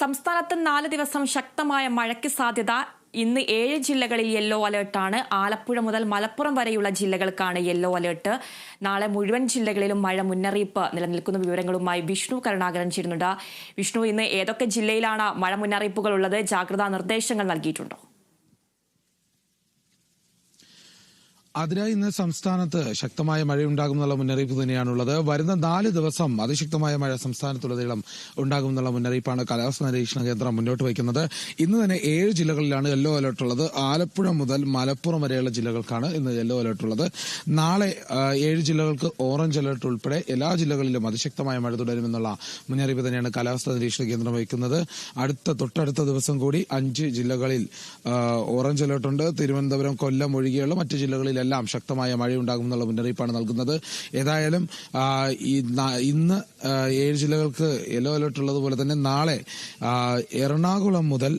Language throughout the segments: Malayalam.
സംസ്ഥാനത്ത് നാല് ദിവസം ശക്തമായ മഴയ്ക്ക് സാധ്യത. ഇന്ന് ഏഴ് ജില്ലകളിൽ യെല്ലോ അലേർട്ടാണ് ആലപ്പുഴ മുതൽ മലപ്പുറം വരെയുള്ള ജില്ലകൾക്കാണ് യെല്ലോ അലേർട്ട്. നാളെ മുഴുവൻ ജില്ലകളിലും മഴ മുന്നറിയിപ്പ് നിലനിൽക്കുന്ന. വിവരങ്ങളുമായി വിഷ്ണു കരുണാകരൻ ചേരുന്നുണ്ട്. വിഷ്ണു ഇന്ന് ഏതൊക്കെ ജില്ലയിലാണ് മഴ മുന്നറിയിപ്പുകൾ ഉള്ളത്? ജാഗ്രതാ നിർദ്ദേശങ്ങൾ നൽകിയിട്ടുണ്ടോ? അതിനായി ഇന്ന് സംസ്ഥാനത്ത് ശക്തമായ മഴയുണ്ടാകുമെന്നുള്ള മുന്നറിയിപ്പ് തന്നെയാണുള്ളത്. വരുന്ന നാല് ദിവസം അതിശക്തമായ മഴ സംസ്ഥാനത്തുടനീളം ഉണ്ടാകുമെന്നുള്ള മുന്നറിയിപ്പാണ് കാലാവസ്ഥാ നിരീക്ഷണ കേന്ദ്രം മുന്നോട്ട് വയ്ക്കുന്നത്. ഇന്ന് തന്നെ ഏഴ് ജില്ലകളിലാണ് യെല്ലോ അലർട്ട് ഉള്ളത്. ആലപ്പുഴ മുതൽ മലപ്പുറം വരെയുള്ള ജില്ലകൾക്കാണ് ഇന്ന് യെല്ലോ അലർട്ട് ഉള്ളത്. നാളെ ഏഴ് ജില്ലകൾക്ക് ഓറഞ്ച് അലർട്ട് ഉൾപ്പെടെ എല്ലാ ജില്ലകളിലും അതിശക്തമായ മഴ തുടരുമെന്നുള്ള മുന്നറിയിപ്പ് തന്നെയാണ് കാലാവസ്ഥാ നിരീക്ഷണ കേന്ദ്രം വയ്ക്കുന്നത്. അടുത്ത തൊട്ടടുത്ത ദിവസം കൂടി അഞ്ച് ജില്ലകളിൽ ഓറഞ്ച് അലർട്ടുണ്ട്. തിരുവനന്തപുരം കൊല്ലം ഒഴികെയുള്ള മറ്റ് ജില്ലകളിലെല്ലാം ശക്തമായ മഴയുണ്ടാകുമെന്നുള്ള മുന്നറിയിപ്പാണ് നൽകുന്നത്. ഏതായാലും ഇന്ന് ഏഴ് ജില്ലകൾക്ക് യെല്ലോ അലർട്ട് ഉള്ളതുപോലെ തന്നെ നാളെ എറണാകുളം മുതൽ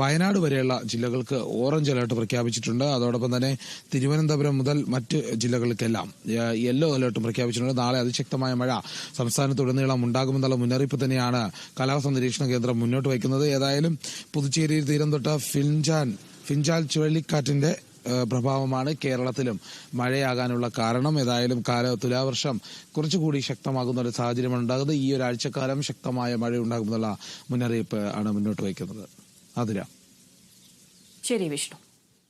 വയനാട് വരെയുള്ള ജില്ലകൾക്ക് ഓറഞ്ച് അലർട്ട് പ്രഖ്യാപിച്ചിട്ടുണ്ട്. അതോടൊപ്പം തന്നെ തിരുവനന്തപുരം മുതൽ മറ്റ് ജില്ലകൾക്കെല്ലാം യെല്ലോ അലർട്ടും പ്രഖ്യാപിച്ചിട്ടുണ്ട്. നാളെ അതിശക്തമായ മഴ സംസ്ഥാനത്തുടനീളം ഉണ്ടാകുമെന്നുള്ള മുന്നറിയിപ്പ് തന്നെയാണ് കാലാവസ്ഥാ നിരീക്ഷണ കേന്ദ്രം മുന്നോട്ട് വയ്ക്കുന്നത്. ഏതായാലും പുതുച്ചേരിയിൽ തീരം തൊട്ട് ഫിൻജാൻ ഫിൻജാൽ ചുഴലിക്കാറ്റിന്റെ പ്രഭാവമാണ് കേരളത്തിലും മഴയാകാനുള്ള കാരണം. ഏതായാലും കാല തുലാവർഷം കുറച്ചുകൂടി ശക്തമാകുന്ന ഒരു സാഹചര്യമാണ് ഉണ്ടാകുന്നത്. ഈ ഒരാഴ്ചക്കാലം ശക്തമായ മഴ ഉണ്ടാകുമെന്നുള്ള മുന്നറിയിപ്പ് ആണ് മുന്നോട്ട് വയ്ക്കുന്നത്. അതിരാ ശരി വിഷ്ണു.